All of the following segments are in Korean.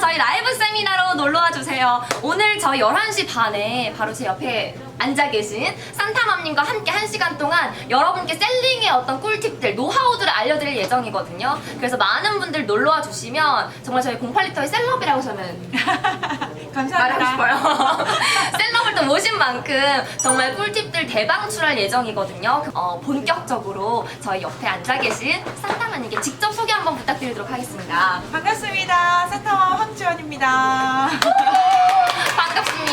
저희 라이브 세미나로 놀러와 주세요. 오늘 저희 11시 반에 바로 제 옆에 앉아 계신 산타맘님과 함께 1시간 동안 여러분께 셀링의 어떤 꿀팁들, 노하우들을 알려드릴 예정이거든요. 그래서 많은 분들 놀러와 주시면 정말 저희 08리터의 셀럽이라고 저는 말하고 감사합니다. 싶어요. 셀럽을 또 모신 만큼 정말 꿀팁들 대방출할 예정이거든요. 어, 본격적으로 저희 옆에 앉아 계신 산타맘님께 직접 소개 한번 부탁드리도록 하겠습니다. 반갑습니다. 센터맘 황지원입니다.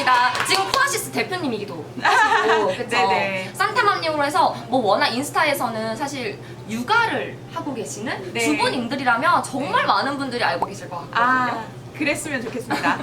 반갑습니다. 지금 코아시스 대표님이기도 하시고, 그쵸? 네네. 산타맘님으로 해서 뭐 워낙 인스타에서는 사실 육아를 하고 계시는 네. 주부님들이라면 정말 많은 분들이 알고 계실 것 같거든요. 아, 그랬으면 좋겠습니다.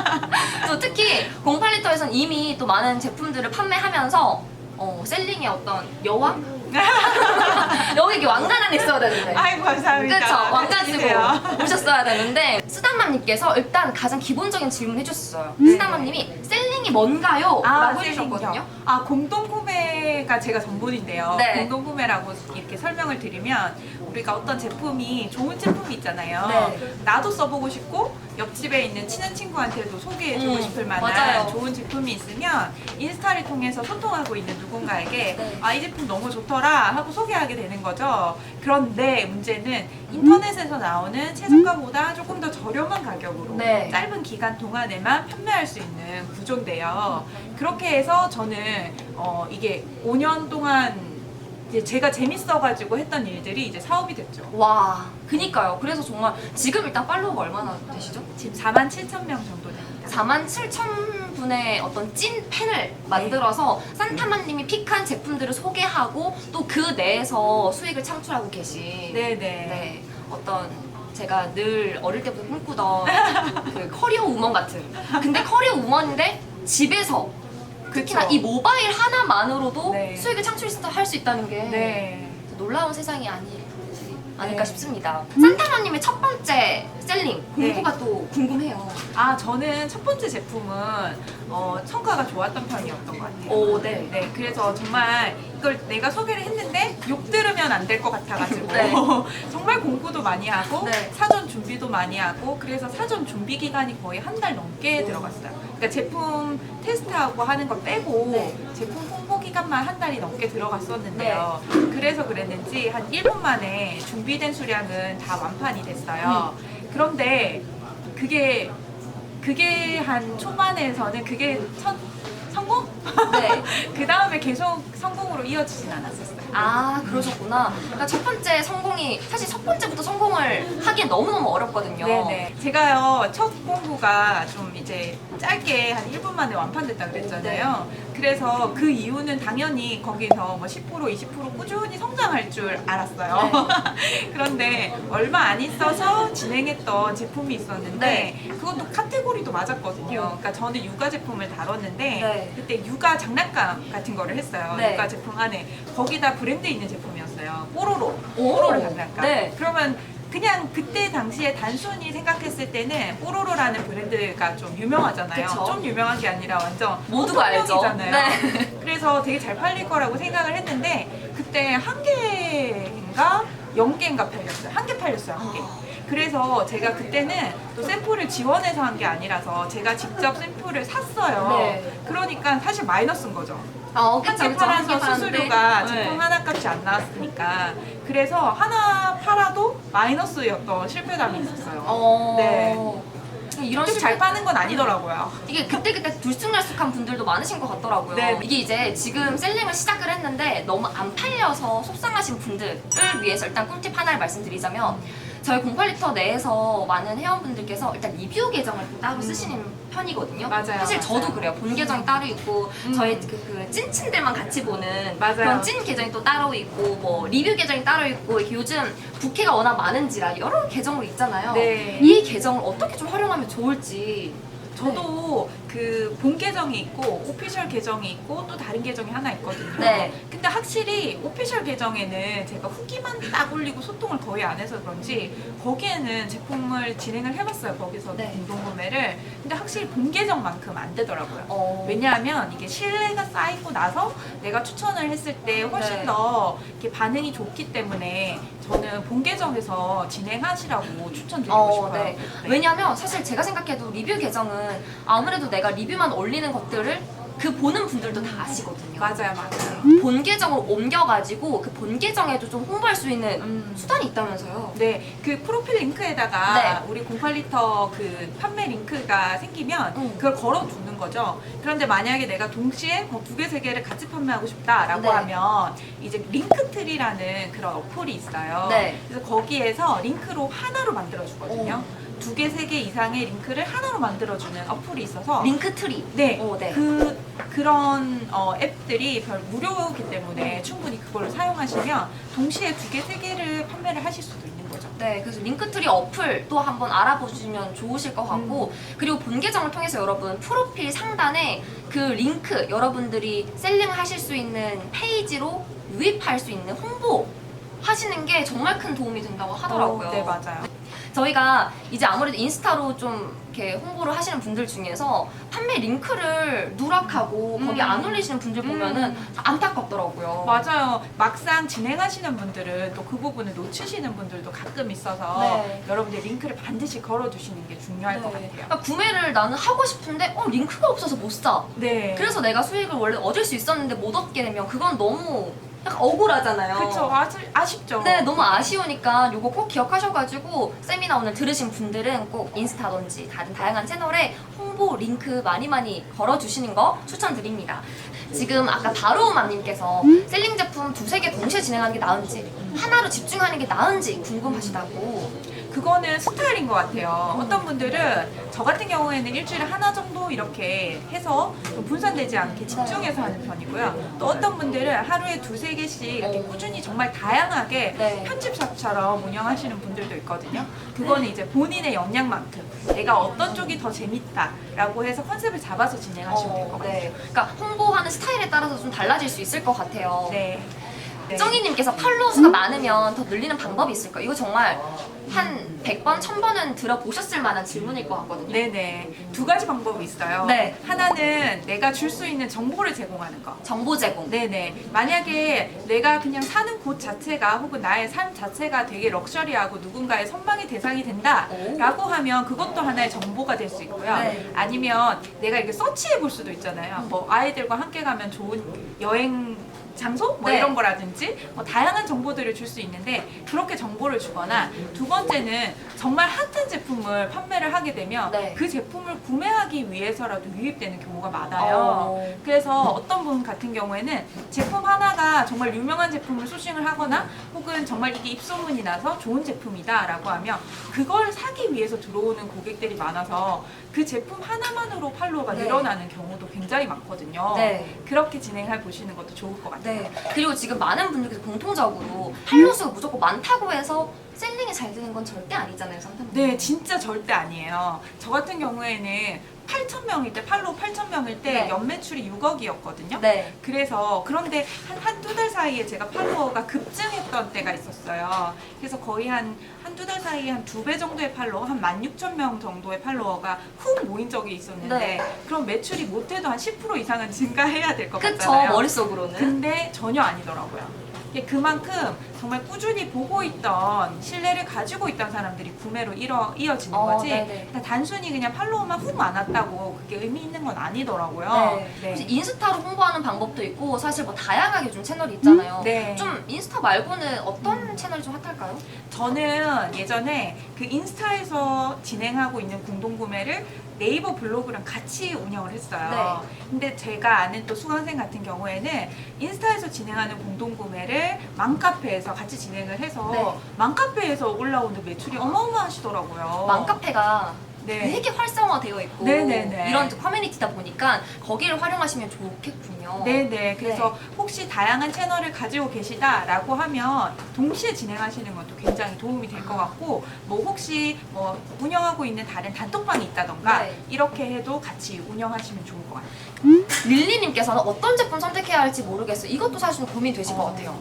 또 특히 08리터에선 이미 또 많은 제품들을 판매하면서 어, 셀링의 어떤 여왕? 여기 이게 왕관 안에 있어야 되는데. 아이고, 감사합니다. 그쵸 왕관 쓰고. 오셨어야 되는데 수담맘님께서 일단 가장 기본적인 질문 해주셨어요. 네. 수담맘님이 셀링이 뭔가요? 라고 해주셨거든요. 셀링이요. 아, 공동 구매 가 제가 전문인데요. 네. 공동 구매라고 이렇게 설명을 드리면 우리가 어떤 제품이 좋은 제품이 있잖아요. 네. 나도 써보고 싶고 옆집에 있는 친한 친구한테도 소개해주고 음, 싶을 만한 맞아요. 좋은 제품이 있으면 인스타를 통해서 소통하고 있는 누군가에게 네. 아 이 제품 너무 좋더라 하고 소개하게 되는 거죠. 그런데 문제는 인터넷에서 나오는 최저가보다 조금 더 저렴한 가격으로 네. 짧은 기간 동안에만 판매할 수 있는 구조인데요. 그렇게 해서 저는 어, 이게 5년 동안 이제 제가 재밌어가지고 했던 일들이 이제 사업이 됐죠. 와, 그니까요. 그래서 정말 지금 일단 팔로워가 얼마나 되시죠? 지금 4만 7천 명 정도 됩니다. 4만 7천 분의 어떤 찐 팬을 만들어서 산타맘님이 픽한 제품들을 소개하고 또 그 내에서 수익을 창출하고 계신 네네. 네, 어떤 제가 늘 어릴 때부터 꿈꾸던 그 커리어 우먼 같은 근데 커리어 우먼인데 집에서 특히나 그쵸. 이 모바일 하나만으로도 네. 수익을 창출할 수 있다는 게 네. 놀라운 세상이 아니지 않을까 네. 싶습니다. 산타맘님의 첫 번째 셀링 네. 공부가 또 궁금해요. 아 저는 첫 번째 제품은 어, 성과가 좋았던 편이었던 것 같아요. 오, 네. 네, 그래서 정말 이걸 내가 소개를 했는데 욕 들으면 안 될 것 같아가지고 네. 정말 공부도 많이 하고 네. 사전 준비도 많이 하고 그래서 사전 준비 기간이 거의 한 달 넘게 들어갔어요. 그러니까 제품 테스트하고 하는 걸 빼고 네. 제품 홍보 기간만 한 달이 넘게 들어갔었는데요. 그래서 그랬는지 한 1분 만에 준비된 수량은 다 완판이 됐어요. 그런데 그게 그게 한 초반에서는 그게 첫 성공? 네. 그 다음에 계속 성공으로 이어지진 않았었어요. 아 그러셨구나. 그러니까 첫 번째 성공이 사실 첫 번째부터 성공을 하기엔 너무 너무 어렵거든요. 네네. 제가요, 첫 공부가 좀 이제 짧게 한 1분 만에 완판됐다 그랬잖아요. 네. 그래서 그 이유는 당연히 거기서 뭐 10% 20% 꾸준히 성장할 줄 알았어요. 네. 그런데 얼마 안 있어서 진행했던 제품이 있었는데 네. 그것도 카테고리도 맞았거든요. 그러니까 저는 육아 제품을 다뤘는데 네. 그때 육아 장난감 같은 거를 했어요. 네. 육아 제품 안에 거기다 브랜드 있는 제품이었어요. 뽀로로. 오. 뽀로로 장난감. 네. 그러면 그냥 그때 당시에 단순히 생각했을 때는 뽀로로라는 브랜드가 좀 유명하잖아요. 그쵸. 좀 유명한 게 아니라 완전 모두가 알죠. 통용이잖아요. 네. 그래서 되게 잘 팔릴 거라고 생각을 했는데 그때 한 개인가 영 개인가 팔렸어요. 한 개 팔렸어요. 한 개. 그래서 제가 그때는 또 샘플을 지원해서 한 게 아니라서 제가 직접 샘플을 샀어요. 네. 그러니까 사실 마이너스인 거죠. 어, 한 그쵸, 개 그쵸. 한개 팔아서 파는데. 수수료가 네. 제품 하나 값이 안 나왔으니까 그래서 하나 팔아도 마이너스였던 실패담이 있었어요. 어. 네. 이런 그렇게 잘 파는 건 아니더라고요. 이게 그때그때 들쑥날쑥한 분들도 많으신 것 같더라고요. 네. 이게 이제 지금 셀링을 시작을 했는데 너무 안 팔려서 속상하신 분들을 위해서 일단 꿀팁 하나를 말씀드리자면 저희 08리터 내에서 많은 회원분들께서 일단 리뷰 계정을 따로 쓰시는 편이거든요. 음. 맞아요, 사실 저도 맞아요. 그래요. 본 계정이 따로 있고 음. 저희 그, 그 찐친들만 같이 보는 맞아요. 그런 찐 계정이 또 따로 있고 뭐 리뷰 계정이 따로 있고 이렇게 요즘 부캐가 워낙 많은지라 여러 계정으로 있잖아요. 네. 이 계정을 어떻게 좀 활용하면 좋을지 저도 그 본 계정이 있고 오피셜 계정이 있고 또 다른 계정이 하나 있거든요. 네. 근데 확실히 오피셜 계정에는 제가 후기만 딱 올리고 소통을 거의 안 해서 그런지 거기에는 제품을 진행을 해봤어요. 거기서 네. 공동 구매를. 근데 확실히 본 계정만큼 안 되더라고요. 어. 왜냐하면 이게 신뢰가 쌓이고 나서 내가 추천을 했을 때 훨씬 네. 더 이렇게 반응이 좋기 때문에 저는 본 계정에서 진행하시라고 추천드리고 어, 싶어요. 네. 왜냐면 사실 제가 생각해도 리뷰 계정은 아무래도 내가 리뷰만 올리는 것들을 그 보는 분들도 다 아시거든요. 맞아요, 맞아요. 본 계정으로 옮겨가지고 그 본 계정에도 좀 홍보할 수 있는 음. 수단이 있다면서요. 네, 그 프로필 링크에다가 네. 우리 08리터 그 판매 링크가 생기면 음. 그걸 걸어두는 거죠. 그런데 만약에 내가 동시에 뭐 두 개, 세 개를 같이 판매하고 싶다라고 네. 하면 이제 링크트리라는 그런 어플이 있어요. 네. 그래서 거기에서 링크로 하나로 만들어주거든요. 두 개, 세 개 이상의 링크를 하나로 만들어주는 어플이 있어서 링크 트리. 네, 어, 네. 그 그런 어, 앱들이 별 무료이기 때문에 충분히 그걸로 사용하시면 동시에 두 개, 세 개를 판매를 하실 수도 있는 거죠. 네, 그래서 링크트리 어플도 한번 알아보시면 좋으실 것 같고 그리고 본 계정을 통해서 여러분 프로필 상단에 그 링크 여러분들이 셀링하실 수 있는 페이지로 유입할 수 있는 홍보 하시는 게 정말 큰 도움이 된다고 하더라고요. 어, 네, 맞아요. 저희가 이제 아무래도 인스타로 좀 이렇게 홍보를 하시는 분들 중에서 판매 링크를 누락하고 거기 음. 안 올리시는 분들 보면은 안타깝더라고요. 맞아요. 막상 진행하시는 분들은 또 그 부분을 놓치시는 분들도 가끔 있어서 네. 여러분들 링크를 반드시 걸어두시는 게 중요할 것 네. 같아요. 그러니까 구매를 나는 하고 싶은데 어 링크가 없어서 못 사. 네. 그래서 내가 수익을 원래 얻을 수 있었는데 못 얻게 되면 그건 너무 약간 억울하잖아요. 그쵸. 아시, 아쉽죠. 네, 너무 아쉬우니까 요거 꼭 기억하셔가지고 세미나 오늘 들으신 분들은 꼭 인스타든지 다른 다양한 채널에 홍보 링크 많이 많이 걸어주시는 거 추천드립니다. 지금 아까 바로우맘님께서 셀링 제품 두세 개 동시에 진행하는 게 나은지 하나로 집중하는 게 나은지 궁금하시다고. 그거는 스타일인 것 같아요. 어떤 분들은 저 같은 경우에는 일주일에 하나 정도 이렇게 해서 좀 분산되지 않게 집중해서 하는 편이고요. 또 어떤 분들은 하루에 두세 개씩 이렇게 꾸준히 정말 다양하게 네. 편집샵처럼 운영하시는 분들도 있거든요. 그거는 이제 본인의 역량만큼 내가 어떤 쪽이 더 재밌다라고 해서 컨셉을 잡아서 진행하시면 될 것 어, 같아요. 네. 그러니까 홍보하는 스타일에 따라서 좀 달라질 수 있을 것 같아요. 네. 네. 정희님께서 팔로우 수가 많으면 더 늘리는 방법이 있을까요? 이거 정말 한 100번, 1000번은 들어보셨을 만한 질문일 것 같거든요. 네네. 두 가지 방법이 있어요. 네. 하나는 내가 줄 수 있는 정보를 제공하는 거. 정보 제공. 네네. 만약에 내가 그냥 사는 곳 자체가 혹은 나의 삶 자체가 되게 럭셔리하고 누군가의 선망의 대상이 된다라고 하면 그것도 하나의 정보가 될 수 있고요. 네. 아니면 내가 이렇게 서치해 볼 수도 있잖아요. 뭐 아이들과 함께 가면 좋은 여행 장소 뭐 네. 이런 거라든 지 뭐 다양한 정보들을 줄 수 있는데 그렇게 정보를 주거나 두 번째는 정말 핫한 제품을 판매를 하게 되면 네. 그 제품을 구매하기 위해서라도 유입되는 경우가 많아요. 어. 그래서 어떤 분 같은 경우에는 제품 하나가 정말 유명한 제품을 소싱을 하거나 혹은 정말 이게 입소문이 나서 좋은 제품이다라고 하면 그걸 사기 위해서 들어오는 고객들이 많아서 그 제품 하나만으로 팔로워가 네. 늘어나는 경우도 굉장히 많거든요. 네. 그렇게 진행해 보시는 것도 좋을 것 같아요. 네. 그리고 지금 많은 분들께서 공통적으로 팔로우 수가 무조건 많다고 해서 셀링이 잘 되는 건 절대 아니잖아요, 상담. 네, 진짜 절대 아니에요. 저 같은 경우에는 8,000명일 때, 팔로우 8,000명일 때 네. 연매출이 6억이었거든요. 네. 그래서 그런데 한 한두 달 사이에 제가 팔로워가 급증했던 때가 있었어요. 그래서 거의 한 한두 달 사이에 한 두 배 정도의 팔로워, 한 16,000명 정도의 팔로워가 훅 모인 적이 있었는데 네. 그럼 매출이 못해도 한 10% 이상은 증가해야 될 것 그쵸, 같잖아요. 머릿속으로는. 근데 전혀 아니더라고요. 그만큼 정말 꾸준히 보고 있던 신뢰를 가지고 있던 사람들이 구매로 이어, 이어지는 어, 거지 네네. 그냥 단순히 그냥 팔로워만 훅 많았다고 그게 의미 있는 건 아니더라고요. 네. 혹시 인스타로 홍보하는 방법도 있고 사실 뭐 다양하게 좀 채널이 있잖아요. 네. 좀 인스타 말고는 어떤 채널이 좀 핫할까요? 저는 예전에 그 인스타에서 진행하고 있는 공동 구매를 네이버 블로그랑 같이 운영을 했어요. 근데 제가 아는 또 수강생 같은 경우에는 인스타에서 진행하는 공동 구매를 맘카페에서 같이 진행을 해서 네. 맘카페에서 올라오는 매출이 어마어마하시더라고요. 맘카페가 네. 되게 활성화되어 있고 네네네. 이런 커뮤니티다 보니까 거기를 활용하시면 좋겠군요. 네네. 그래서 혹시 다양한 채널을 가지고 계시다라고 하면 동시에 진행하시는 것도 굉장히 도움이 될 것 같고 뭐 혹시 뭐 운영하고 있는 다른 단톡방이 있다던가 네. 이렇게 해도 같이 운영하시면 좋을 것 같아요. 릴리님께서는 어떤 제품 선택해야 할지 모르겠어요. 이것도 사실 좀 고민되실 것 어. 같아요.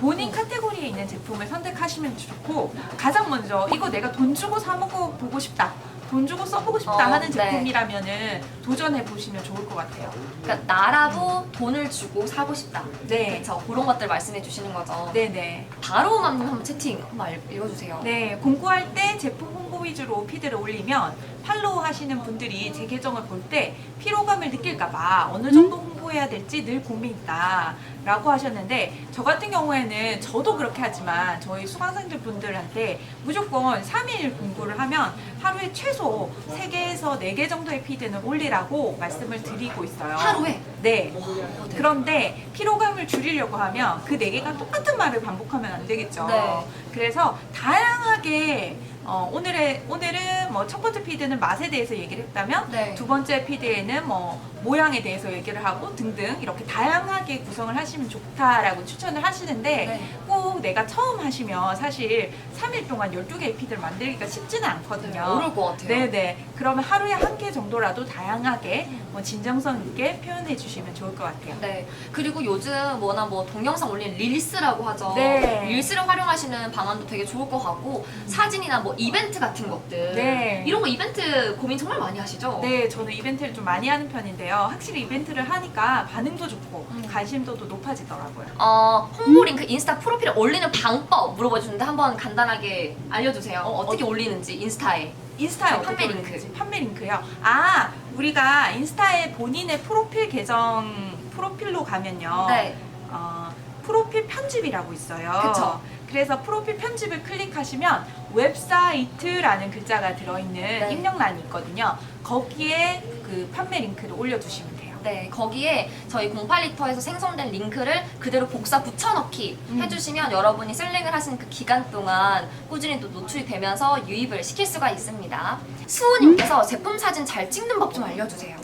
본인 카테고리에 있는 제품을 선택하시면 좋고 가장 먼저 이거 내가 돈 주고 사 먹어 보고 싶다. 돈 주고 써보고 싶다 어, 하는 네. 제품이라면은 도전해 보시면 좋을 것 같아요. 그러니까 나라도 돈을 주고 사고 싶다. 네. 그렇죠. 그런 것들 말씀해 주시는 거죠. 네네. 바로 맘님 한번 채팅 한번 알- 읽어주세요. 네, 공구할 때 제품 위주로 피드를 올리면 팔로우 하시는 분들이 제 계정을 볼 때 피로감을 느낄까봐 어느 정도 홍보해야 될지 늘 고민이다. 라고 하셨는데, 저 같은 경우에는 저도 그렇게 하지만 저희 수강생들 분들한테 무조건 3일 공부를 하면 하루에 최소 3개에서 4개 정도의 피드는 올리라고 말씀을 드리고 있어요. 하루에? 네. 와, 네. 그런데 피로감을 줄이려고 하면 그네 개가 똑같은 말을 반복하면 안 되겠죠. 네. 그래서 다양하게 어, 오늘의 오늘은 뭐 첫 번째 피드는 맛에 대해서 얘기를 했다면 네. 두 번째 피드에는 뭐 모양에 대해서 얘기를 하고 등등 이렇게 다양하게 구성을 하시면 좋다라고 추천을 하시는데 네. 꼭 내가 처음 하시면 사실 3일 동안 12개의 피드를 만들기가 쉽지는 않거든요. 어려울 것 같아요. 네네. 그러면 하루에 한 개 정도라도 다양하게 뭐 진정성 있게 표현해 주시면 좋을 것 같아요. 네. 그리고 요즘 뭐나 뭐 동영상 올리는 릴스라고 하죠. 네. 릴스를 활용하시는 방안도 되게 좋을 것 같고 사진이나 뭐 이벤트 같은 것들 네. 이런 거 이벤트 고민 정말 많이 하시죠? 네, 저는 이벤트를 좀 많이 하는 편인데요. 확실히 이벤트를 하니까 반응도 좋고 음. 관심도도 높아지더라고요. 어, 홍보 링크 인스타 프로필에 올리는 방법 물어봐 주는데 한번 간단하게 알려주세요. 어, 떻게 올리는지 인스타에. 인스타에 저 어떻게 판매 링크. 올리는지? 판매 링크요. 아, 우리가 인스타에 본인의 프로필 계정 프로필로 가면요. 네. 어, 프로필 편집이라고 있어요. 그쵸. 그래서 프로필 편집을 클릭하시면 웹사이트라는 글자가 들어있는 네. 입력란이 있거든요. 거기에 그 판매 링크를 올려주시면 돼요. 네, 거기에 저희 08리터에서 생성된 링크를 그대로 복사 붙여넣기 음. 해주시면 여러분이 셀링을 하시는 그 기간 동안 꾸준히 또 노출이 되면서 유입을 시킬 수가 있습니다. 수호님께서 제품 사진 잘 찍는 법 좀 알려주세요.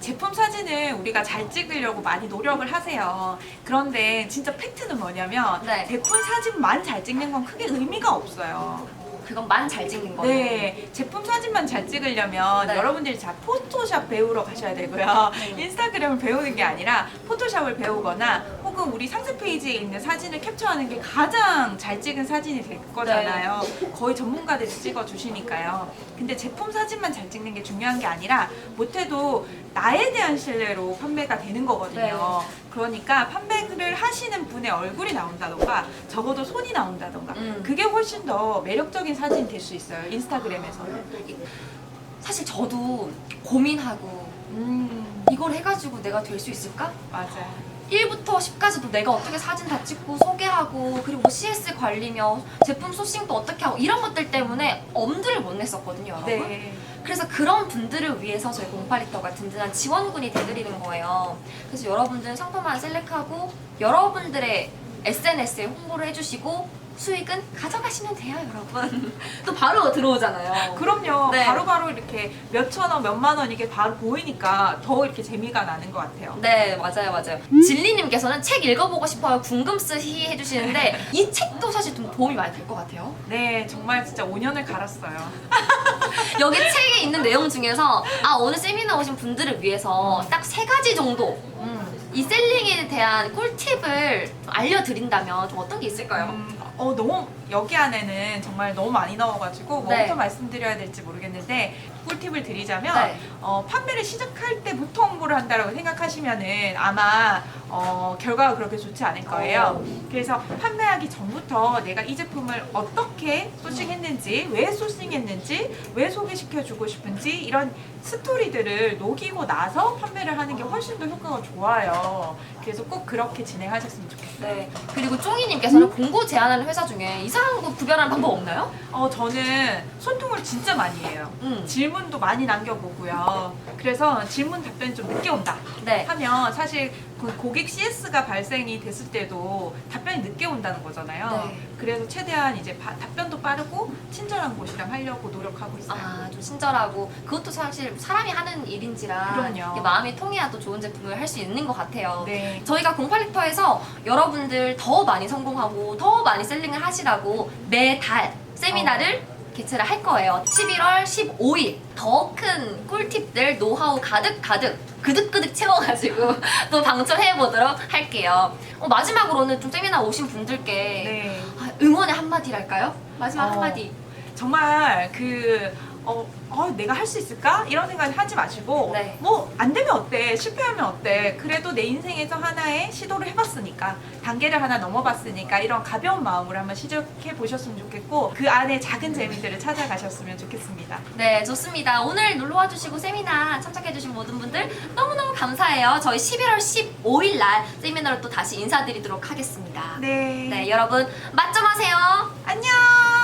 제품 사진을 우리가 잘 찍으려고 많이 노력을 하세요. 그런데 진짜 팩트는 뭐냐면 네. 제품 사진만 잘 찍는 건 크게 의미가 없어요. 그것만 잘 찍는 거예요. 네, 제품 사진만 잘 찍으려면 네. 여러분들이 잘 포토샵 배우러 가셔야 되고요. 네. 인스타그램을 배우는 게 아니라 포토샵을 배우거나 혹은 우리 상세 페이지에 있는 사진을 캡처하는 게 가장 잘 찍은 사진이 될 거잖아요. 거의 전문가들이 찍어 주시니까요. 근데 제품 사진만 잘 찍는 게 중요한 게 아니라 못해도 나에 대한 신뢰로 판매가 되는 거거든요. 그러니까 판매를 하시는 분의 얼굴이 나온다던가 적어도 손이 나온다던가 음. 그게 훨씬 더 매력적인 사진이 될 수 있어요. 인스타그램에서는. 사실 저도 고민하고 음, 이걸 해가지고 내가 될 수 있을까? 맞아요. 1부터 10까지도 내가 어떻게 사진 다 찍고 소개하고 그리고 뭐 CS 관리며 제품 소싱도 어떻게 하고 이런 것들 때문에 엄두를 못 냈었거든요 여러분 네. 그래서 그런 분들을 위해서 저희 08리터가 든든한 지원군이 되드리는 거예요 그래서 여러분들 상품만 셀렉하고 여러분들의 SNS에 홍보를 해주시고 수익은 가져가시면 돼요 여러분 또 바로 들어오잖아요 그럼요. 네. 바로바로 이렇게 몇천 원, 몇만 원 이게 바로 보이니까 더 이렇게 재미가 나는 것 같아요. 네 맞아요 맞아요 진리님께서는 책 읽어보고 싶어요 궁금쓰히 해주시는데 이 책도 사실 좀 도움이 많이 될 것 같아요 네, 정말 진짜 5년을 갈았어요. 여기 책에 있는 내용 중에서 아 오늘 세미나 오신 분들을 위해서 딱 세 가지 정도 음. 이 셀링에 대한 꿀팁을 좀 알려드린다면 좀 어떤 게 있을까요? 음, 어, 너무, 여기 안에는 정말 너무 많이 넣어가지고 뭐부터 네. 말씀드려야 될지 모르겠는데, 꿀팁을 드리자면, 네. 어, 판매를 시작할 때부터 홍보를 한다고 생각하시면은 아마 어, 결과가 그렇게 좋지 않을 거예요. 그래서 판매하기 전부터 내가 이 제품을 어떻게 소싱했는지, 왜 소싱했는지, 왜 소개시켜주고 싶은지 이런 스토리들을 녹이고 나서 판매를 하는 게 훨씬 더 효과가 좋아요. 그래서 꼭 그렇게 진행하셨으면 좋겠어요. 네. 그리고 쫑이님께서는 공고 제안하는 회사 중에 이상한 거 구별하는 방법 없나요? 어, 저는 소통을 진짜 많이 해요. 음. 질문 도 많이 남겨보고요. 그래서 질문 답변이 좀 늦게 온다. 네. 하면 사실 그 고객 CS가 발생이 됐을 때도 답변이 늦게 온다는 거잖아요. 네. 그래서 최대한 이제 바- 답변도 빠르고 친절한 곳이랑 하려고 노력하고 있어요. 아, 좀 친절하고 그것도 사실 사람이 하는 일인지라 그럼요. 이게 마음이 통해야 또 좋은 제품을 할 수 있는 것 같아요. 네. 저희가 08릭터에서 여러분들 더 많이 성공하고 더 많이 셀링을 하시라고 매달 세미나를 개최를 할 거예요. 11월 15일 더 큰 꿀팁들 노하우 가득 가득 그득그득 채워가지고 또 방출해 보도록 할게요. 어, 마지막으로는 좀 세미나 오신 분들께 네. 아, 응원의 한마디랄까요? 마지막 어. 한마디. 정말 그 어, 어, 내가 할 수 있을까? 이런 생각 하지 마시고 네. 뭐 안 되면 어때? 실패하면 어때? 그래도 내 인생에서 하나의 시도를 해봤으니까 단계를 하나 넘어봤으니까 이런 가벼운 마음으로 한번 시작해 보셨으면 좋겠고 그 안에 작은 재미들을 찾아가셨으면 좋겠습니다. 네, 좋습니다. 오늘 놀러와 주시고 세미나 참석해 주신 모든 분들 너무너무 감사해요. 저희 11월 15일 날 세미나로 또 다시 인사드리도록 하겠습니다. 네. 네, 여러분 맛좀 하세요. 안녕.